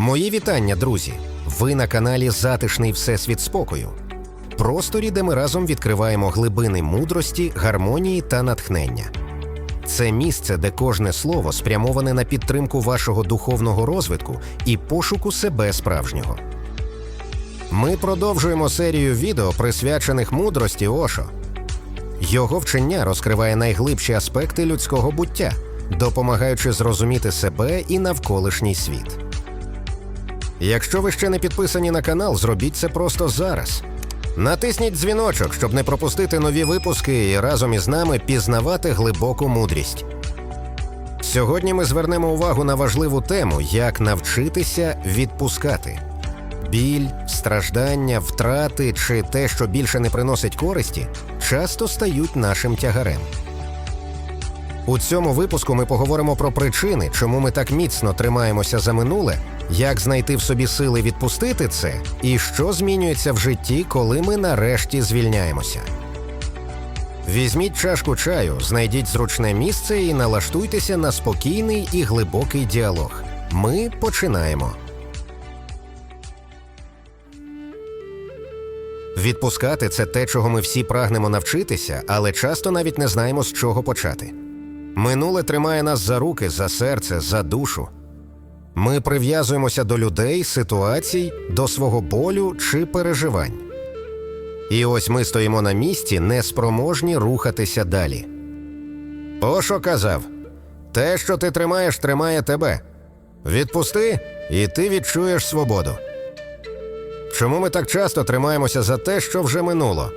Мої вітання, друзі! Ви на каналі Затишний Всесвіт спокою. Просторі, де ми разом відкриваємо глибини мудрості, гармонії та натхнення. Це місце, де кожне слово спрямоване на підтримку вашого духовного розвитку і пошуку себе справжнього. Ми продовжуємо серію відео, присвячених мудрості Ошо. Його вчення розкриває найглибші аспекти людського буття, допомагаючи зрозуміти себе і навколишній світ. Якщо ви ще не підписані на канал, зробіть це просто зараз. Натисніть дзвіночок, щоб не пропустити нові випуски і разом із нами пізнавати глибоку мудрість. Сьогодні ми звернемо увагу на важливу тему, як навчитися відпускати. Біль, страждання, втрати чи те, що більше не приносить користі, часто стають нашим тягарем. У цьому випуску ми поговоримо про причини, чому ми так міцно тримаємося за минуле, як знайти в собі сили відпустити це, і що змінюється в житті, коли ми нарешті звільняємося. Візьміть чашку чаю, знайдіть зручне місце і налаштуйтеся на спокійний і глибокий діалог. Ми починаємо. Відпускати це те, чого ми всі прагнемо навчитися, але часто навіть не знаємо, з чого почати. Минуле тримає нас за руки, за серце, за душу. Ми прив'язуємося до людей, ситуацій, до свого болю чи переживань. І ось ми стоїмо на місці, неспроможні рухатися далі. Ошо казав: те, що ти тримаєш, тримає тебе. Відпусти, і ти відчуєш свободу. Чому ми так часто тримаємося за те, що вже минуло?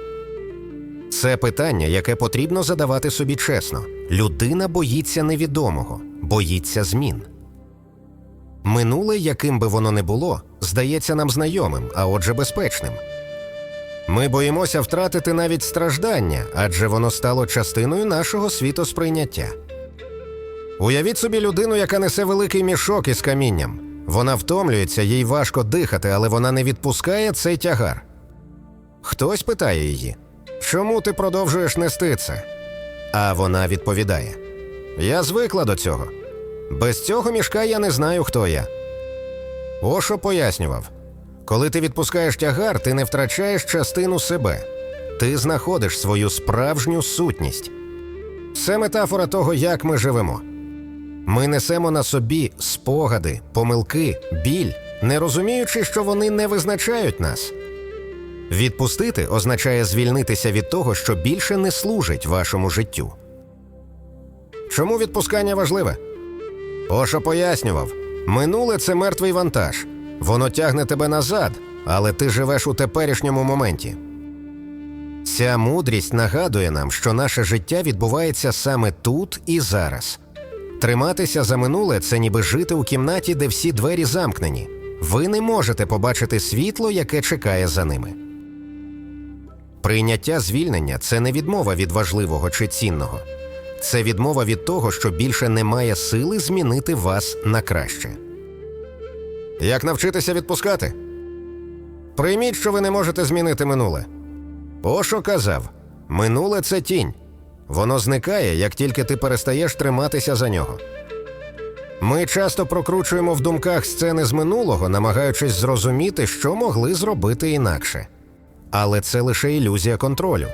Це питання, яке потрібно задавати собі чесно. Людина боїться невідомого, боїться змін. Минуле, яким би воно не було, здається нам знайомим, а отже, безпечним. Ми боїмося втратити навіть страждання, адже воно стало частиною нашого світосприйняття. Уявіть собі людину, яка несе великий мішок із камінням. Вона втомлюється, їй важко дихати, але вона не відпускає цей тягар. Хтось питає її, чому ти продовжуєш нести це? А вона відповідає: Я звикла до цього. Без цього мішка я не знаю, хто я. Ошо пояснював: коли ти відпускаєш тягар, ти не втрачаєш частину себе, ти знаходиш свою справжню сутність. Це метафора того, як ми живемо. Ми несемо на собі спогади, помилки, біль, не розуміючи, що вони не визначають нас. Відпустити означає звільнитися від того, що більше не служить вашому життю. Чому відпускання важливе? Ошо пояснював: минуле це мертвий вантаж. Воно тягне тебе назад, але ти живеш у теперішньому моменті. Ця мудрість нагадує нам, що наше життя відбувається саме тут і зараз. Триматися за минуле це ніби жити у кімнаті, де всі двері замкнені. Ви не можете побачити світло, яке чекає за ними. Прийняття звільнення це не відмова від важливого чи цінного. Це відмова від того, що більше немає сили змінити вас на краще. Як навчитися відпускати? Прийміть, що ви не можете змінити минуле. Ошо казав: минуле це тінь. Воно зникає, як тільки ти перестаєш триматися за нього. Ми часто прокручуємо в думках сцени з минулого, намагаючись зрозуміти, що могли зробити інакше. Але це лише ілюзія контролю.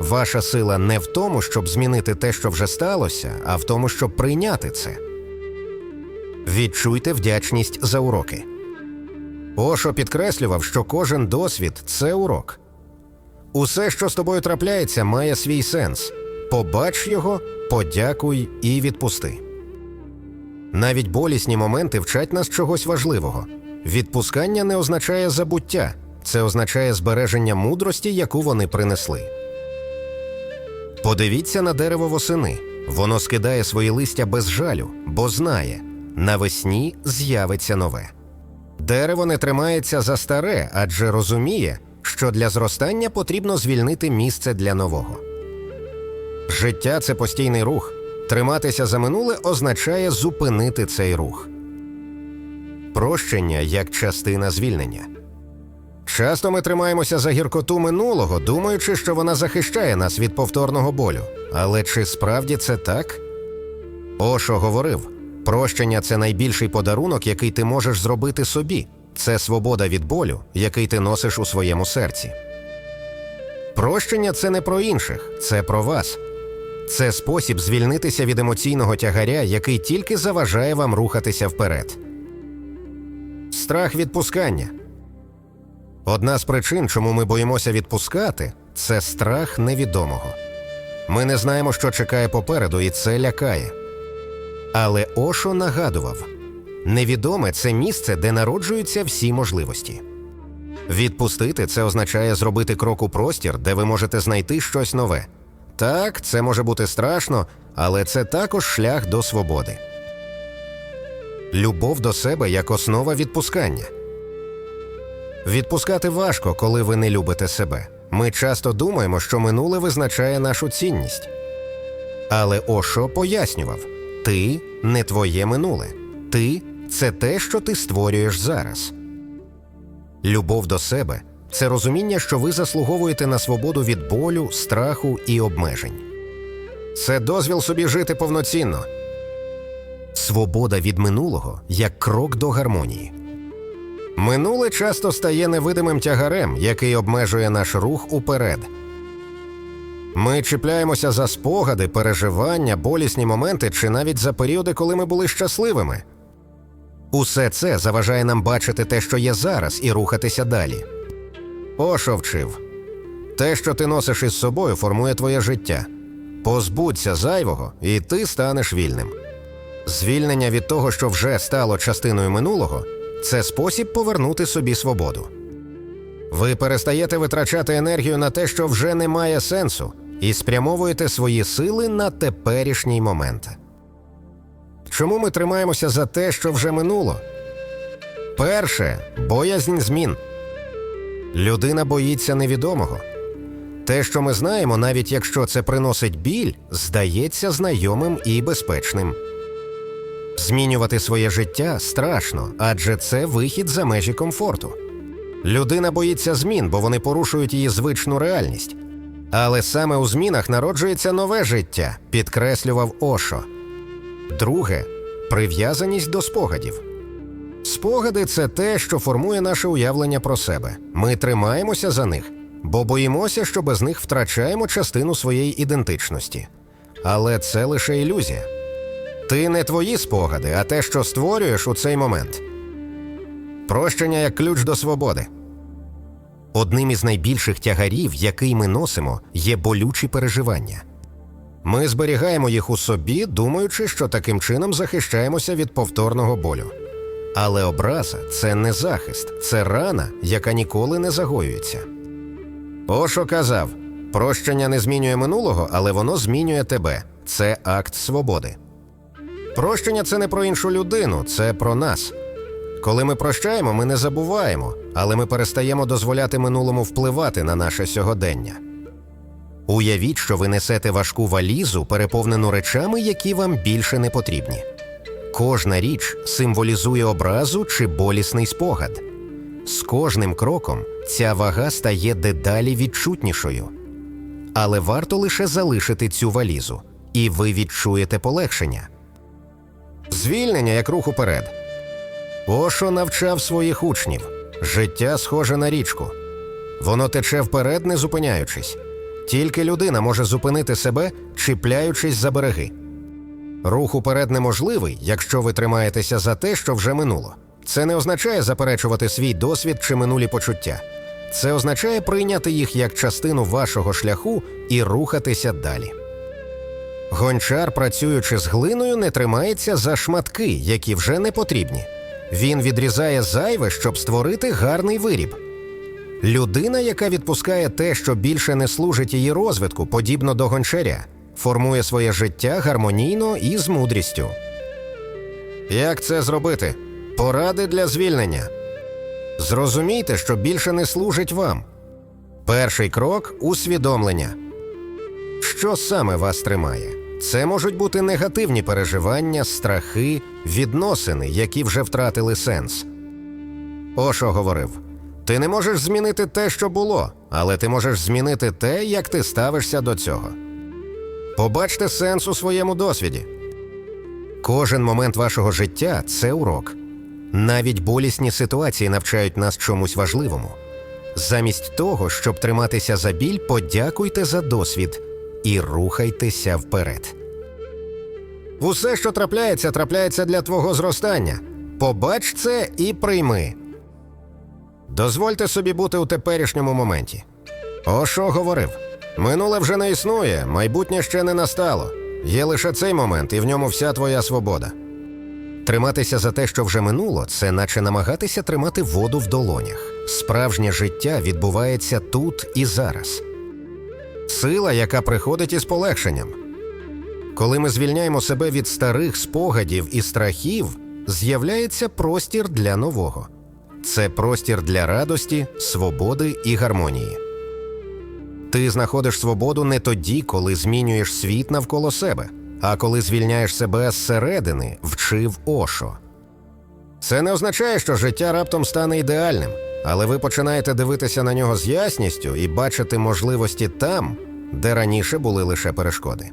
Ваша сила не в тому, щоб змінити те, що вже сталося, а в тому, щоб прийняти це. Відчуйте вдячність за уроки. Ошо підкреслював, що кожен досвід це урок. Усе, що з тобою трапляється, має свій сенс. Побач його, подякуй і відпусти. Навіть болісні моменти вчать нас чогось важливого. Відпускання не означає забуття, це означає збереження мудрості, яку вони принесли. Подивіться на дерево восени. Воно скидає свої листя без жалю, бо знає, навесні з'явиться нове. Дерево не тримається за старе, адже розуміє, що для зростання потрібно звільнити місце для нового. Життя це постійний рух. Триматися за минуле означає зупинити цей рух. Прощення як частина звільнення. Часто ми тримаємося за гіркоту минулого, думаючи, що вона захищає нас від повторного болю. Але чи справді це так? Ошо говорив: Прощення це найбільший подарунок, який ти можеш зробити собі. Це свобода від болю, який ти носиш у своєму серці. Прощення це не про інших, це про вас. Це спосіб звільнитися від емоційного тягаря, який тільки заважає вам рухатися вперед. Страх відпускання. Одна з причин, чому ми боїмося відпускати, це страх невідомого. Ми не знаємо, що чекає попереду, і це лякає. Але Ошо нагадував невідоме це місце, де народжуються всі можливості. Відпустити це означає зробити крок у простір, де ви можете знайти щось нове. Так, це може бути страшно, але це також шлях до свободи. Любов до себе як основа відпускання. Відпускати важко, коли ви не любите себе. Ми часто думаємо, що минуле визначає нашу цінність. Але Ошо пояснював: ти не твоє минуле, ти це те, що ти створюєш зараз. Любов до себе це розуміння, що ви заслуговуєте на свободу від болю, страху і обмежень. Це дозвіл собі жити повноцінно. Свобода від минулого як крок до гармонії. Минуле часто стає невидимим тягарем, який обмежує наш рух уперед. Ми чіпляємося за спогади, переживання, болісні моменти чи навіть за періоди, коли ми були щасливими. Усе це заважає нам бачити те, що є зараз, і рухатися далі. Ошо вчив те, що ти носиш із собою, формує твоє життя. Позбудься зайвого, і ти станеш вільним. Звільнення від того, що вже стало частиною минулого, це спосіб повернути собі свободу. Ви перестаєте витрачати енергію на те, що вже не має сенсу, і спрямовуєте свої сили на теперішній момент. Чому ми тримаємося за те, що вже минуло? Перше боязнь змін. Людина боїться невідомого. Те, що ми знаємо, навіть якщо це приносить біль, здається знайомим і безпечним. Змінювати своє життя страшно, адже це вихід за межі комфорту. Людина боїться змін, бо вони порушують її звичну реальність. Але саме у змінах народжується нове життя, підкреслював Ошо. Друге прив'язаність до спогадів. Спогади це те, що формує наше уявлення про себе. Ми тримаємося за них, бо боїмося, що без них втрачаємо частину своєї ідентичності. Але це лише ілюзія. Ти не твої спогади, а те, що створюєш у цей момент. Прощення як ключ до свободи. Одним із найбільших тягарів, який ми носимо, є болючі переживання. Ми зберігаємо їх у собі, думаючи, що таким чином захищаємося від повторного болю. Але образа це не захист, це рана, яка ніколи не загоюється. Ошо казав: прощення не змінює минулого, але воно змінює тебе. Це акт свободи. Прощення це не про іншу людину, це про нас. Коли ми прощаємо, ми не забуваємо, але ми перестаємо дозволяти минулому впливати на наше сьогодення. Уявіть, що ви несете важку валізу, переповнену речами, які вам більше не потрібні. Кожна річ символізує образу чи болісний спогад. З кожним кроком ця вага стає дедалі відчутнішою. Але варто лише залишити цю валізу, і ви відчуєте полегшення. Звільнення як рух уперед. Ошо навчав своїх учнів життя схоже на річку. Воно тече вперед, не зупиняючись. Тільки людина може зупинити себе, чіпляючись за береги. Рух уперед неможливий, якщо ви тримаєтеся за те, що вже минуло. Це не означає заперечувати свій досвід чи минулі почуття. Це означає прийняти їх як частину вашого шляху і рухатися далі. Гончар, працюючи з глиною, не тримається за шматки, які вже не потрібні. Він відрізає зайве, щоб створити гарний виріб. Людина, яка відпускає те, що більше не служить її розвитку, подібно до гончаря, формує своє життя гармонійно і з мудрістю. Як це зробити? Поради для звільнення. Зрозумійте, що більше не служить вам. Перший крок усвідомлення. Що саме вас тримає? Це можуть бути негативні переживання, страхи, відносини, які вже втратили сенс. Ошо говорив: ти не можеш змінити те, що було, але ти можеш змінити те, як ти ставишся до цього. Побачте сенс у своєму досвіді. Кожен момент вашого життя це урок. Навіть болісні ситуації навчають нас чомусь важливому. Замість того, щоб триматися за біль, подякуйте за досвід і рухайтеся вперед. Усе, що трапляється, трапляється для твого зростання. Побач це і прийми. Дозвольте собі бути у теперішньому моменті. Ошо говорив: минуле вже не існує, майбутнє ще не настало. Є лише цей момент, і в ньому вся твоя свобода. Триматися за те, що вже минуло, це наче намагатися тримати воду в долонях. Справжнє життя відбувається тут і зараз. Сила, яка приходить із полегшенням. Коли ми звільняємо себе від старих спогадів і страхів, з'являється простір для нового. Це простір для радості, свободи і гармонії. Ти знаходиш свободу не тоді, коли змінюєш світ навколо себе, а коли звільняєш себе зсередини, вчив Ошо. Це не означає, що життя раптом стане ідеальним, але ви починаєте дивитися на нього з ясністю і бачити можливості там, де раніше були лише перешкоди.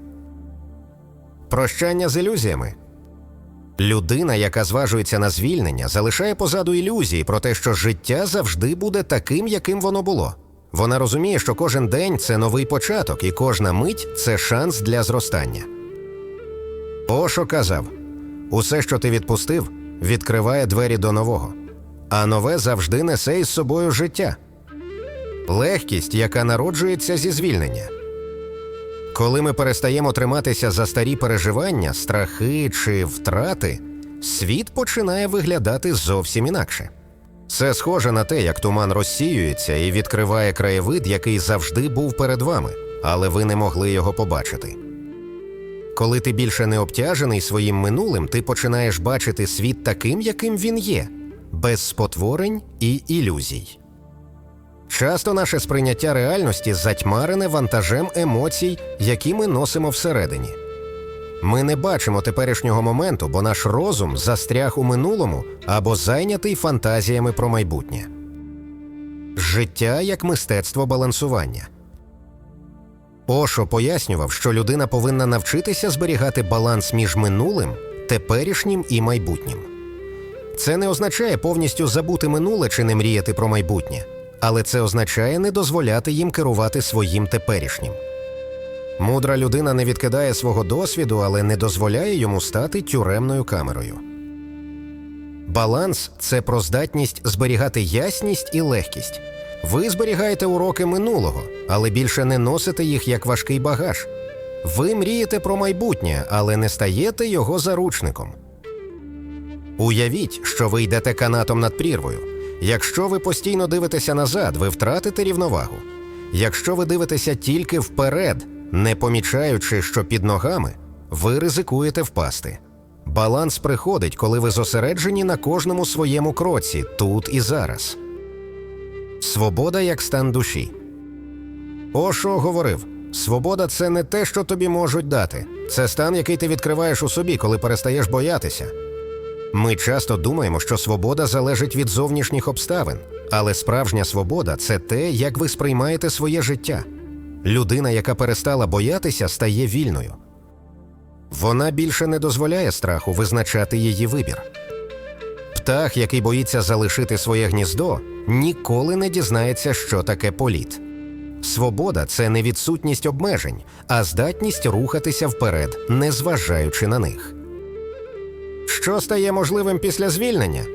Прощання з ілюзіями. Людина, яка зважується на звільнення, залишає позаду ілюзії про те, що життя завжди буде таким, яким воно було. Вона розуміє, що кожен день це новий початок, і кожна мить це шанс для зростання. Ошо казав: усе, що ти відпустив, відкриває двері до нового, а нове завжди несе із собою життя, легкість, яка народжується зі звільнення. Коли ми перестаємо триматися за старі переживання, страхи чи втрати, світ починає виглядати зовсім інакше. Це схоже на те, як туман розсіюється і відкриває краєвид, який завжди був перед вами, але ви не могли його побачити. Коли ти більше не обтяжений своїм минулим, ти починаєш бачити світ таким, яким він є, без спотворень і ілюзій. Часто наше сприйняття реальності затьмарене вантажем емоцій, які ми носимо всередині. Ми не бачимо теперішнього моменту, бо наш розум застряг у минулому або зайнятий фантазіями про майбутнє. Життя як мистецтво балансування. Ошо пояснював, що людина повинна навчитися зберігати баланс між минулим, теперішнім і майбутнім. Це не означає повністю забути минуле чи не мріяти про майбутнє, але це означає не дозволяти їм керувати своїм теперішнім. Мудра людина не відкидає свого досвіду, але не дозволяє йому стати тюремною камерою. Баланс це про здатність зберігати ясність і легкість. Ви зберігаєте уроки минулого, але більше не носите їх як важкий багаж. Ви мрієте про майбутнє, але не стаєте його заручником. Уявіть, що ви йдете канатом над прірвою. Якщо ви постійно дивитеся назад, ви втратите рівновагу. Якщо ви дивитеся тільки вперед, не помічаючи, що під ногами, ви ризикуєте впасти. Баланс приходить, коли ви зосереджені на кожному своєму кроці, тут і зараз. Свобода як стан душі. Ошо говорив: свобода це не те, що тобі можуть дати, це стан, який ти відкриваєш у собі, коли перестаєш боятися. Ми часто думаємо, що свобода залежить від зовнішніх обставин, але справжня свобода це те, як ви сприймаєте своє життя. Людина, яка перестала боятися, стає вільною. Вона більше не дозволяє страху визначати її вибір. Птах, який боїться залишити своє гніздо, ніколи не дізнається, що таке політ. Свобода це не відсутність обмежень, а здатність рухатися вперед, незважаючи на них. Що стає можливим після звільнення?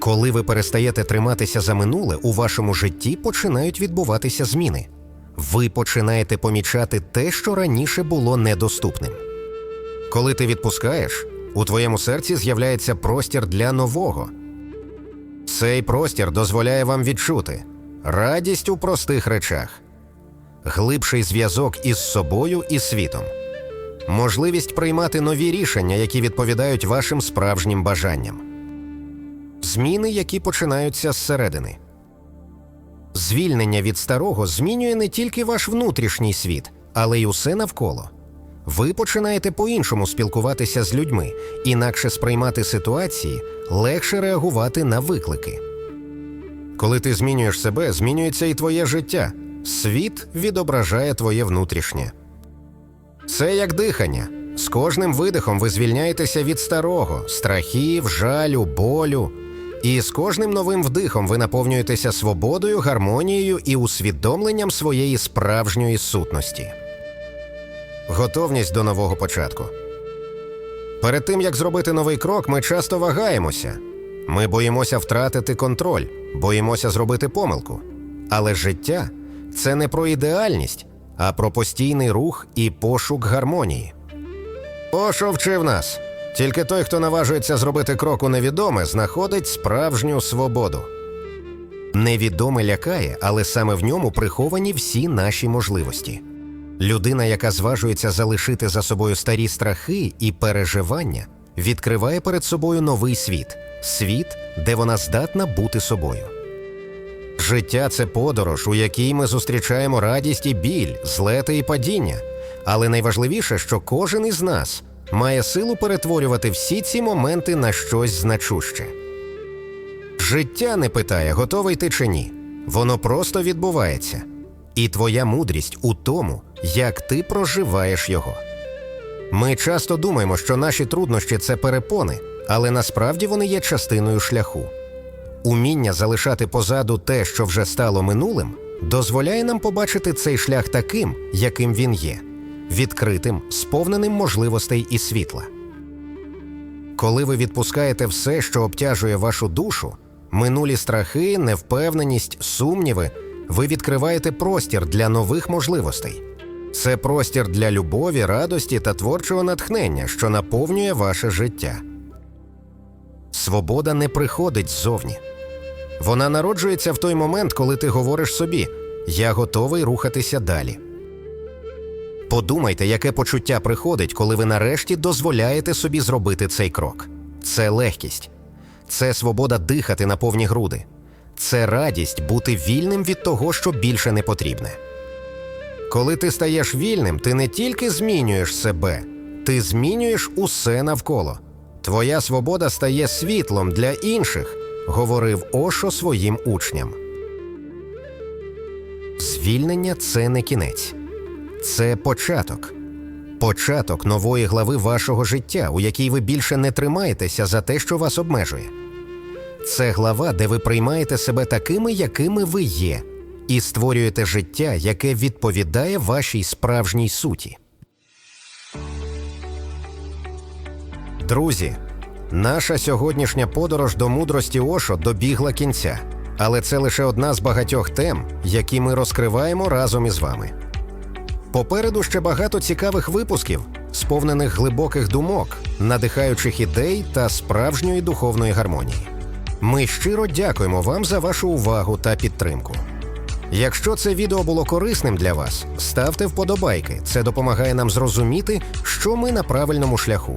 Коли ви перестаєте триматися за минуле, у вашому житті починають відбуватися зміни. Ви починаєте помічати те, що раніше було недоступним. Коли ти відпускаєш, у твоєму серці з'являється простір для нового. Цей простір дозволяє вам відчути радість у простих речах, глибший зв'язок із собою і світом, можливість приймати нові рішення, які відповідають вашим справжнім бажанням, зміни, які починаються зсередини. Звільнення від старого змінює не тільки ваш внутрішній світ, але й усе навколо. Ви починаєте по-іншому спілкуватися з людьми, інакше сприймати ситуації, легше реагувати на виклики. Коли ти змінюєш себе, змінюється і твоє життя. Світ відображає твоє внутрішнє. Це як дихання. З кожним видихом ви звільняєтеся від старого, страхів, жалю, болю. І з кожним новим вдихом ви наповнюєтеся свободою, гармонією і усвідомленням своєї справжньої сутності. Готовність до нового початку. Перед тим як зробити новий крок, ми часто вагаємося. Ми боїмося втратити контроль, боїмося зробити помилку. Але життя це не про ідеальність, а про постійний рух і пошук гармонії. Ошо вчив нас. Тільки той, хто наважується зробити крок у невідоме, знаходить справжню свободу. Невідоме лякає, але саме в ньому приховані всі наші можливості. Людина, яка зважується залишити за собою старі страхи і переживання, відкриває перед собою новий світ світ, де вона здатна бути собою. Життя це подорож, у якій ми зустрічаємо радість і біль, злети і падіння. Але найважливіше, що кожен із нас має силу перетворювати всі ці моменти на щось значуще. Життя не питає, готовий ти чи ні. Воно просто відбувається. І твоя мудрість у тому, як ти проживаєш його. Ми часто думаємо, що наші труднощі це перепони, але насправді вони є частиною шляху. Уміння залишати позаду те, що вже стало минулим, дозволяє нам побачити цей шлях таким, яким він є відкритим, сповненим можливостей і світла. Коли ви відпускаєте все, що обтяжує вашу душу, минулі страхи, невпевненість, сумніви, ви відкриваєте простір для нових можливостей. Це простір для любові, радості та творчого натхнення, що наповнює ваше життя. Свобода не приходить ззовні. Вона народжується в той момент, коли ти говориш собі Я готовий рухатися далі. Подумайте, яке почуття приходить, коли ви нарешті дозволяєте собі зробити цей крок. Це легкість, це свобода дихати на повні груди, це радість бути вільним від того, що більше не потрібне. Коли ти стаєш вільним, ти не тільки змінюєш себе, ти змінюєш усе навколо. Твоя свобода стає світлом для інших, говорив Ошо своїм учням. Звільнення це не кінець, це початок. Початок нової глави вашого життя, у якій ви більше не тримаєтеся за те, що вас обмежує. Це глава, де ви приймаєте себе такими, якими ви є, і створюєте життя, яке відповідає вашій справжній суті. Друзі, наша сьогоднішня подорож до мудрості Ошо добігла кінця, але це лише одна з багатьох тем, які ми розкриваємо разом із вами. Попереду ще багато цікавих випусків, сповнених глибоких думок, надихаючих ідей та справжньої духовної гармонії. Ми щиро дякуємо вам за вашу увагу та підтримку. Якщо це відео було корисним для вас, ставте вподобайки. Це допомагає нам зрозуміти, що ми на правильному шляху.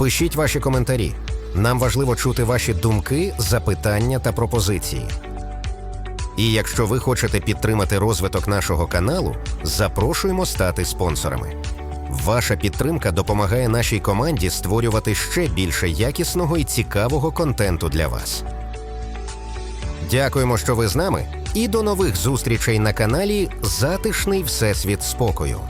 Пишіть ваші коментарі. Нам важливо чути ваші думки, запитання та пропозиції. І якщо ви хочете підтримати розвиток нашого каналу, запрошуємо стати спонсорами. Ваша підтримка допомагає нашій команді створювати ще більше якісного і цікавого контенту для вас. Дякуємо, що ви з нами, і до нових зустрічей на каналі Затишний Всесвіт спокою.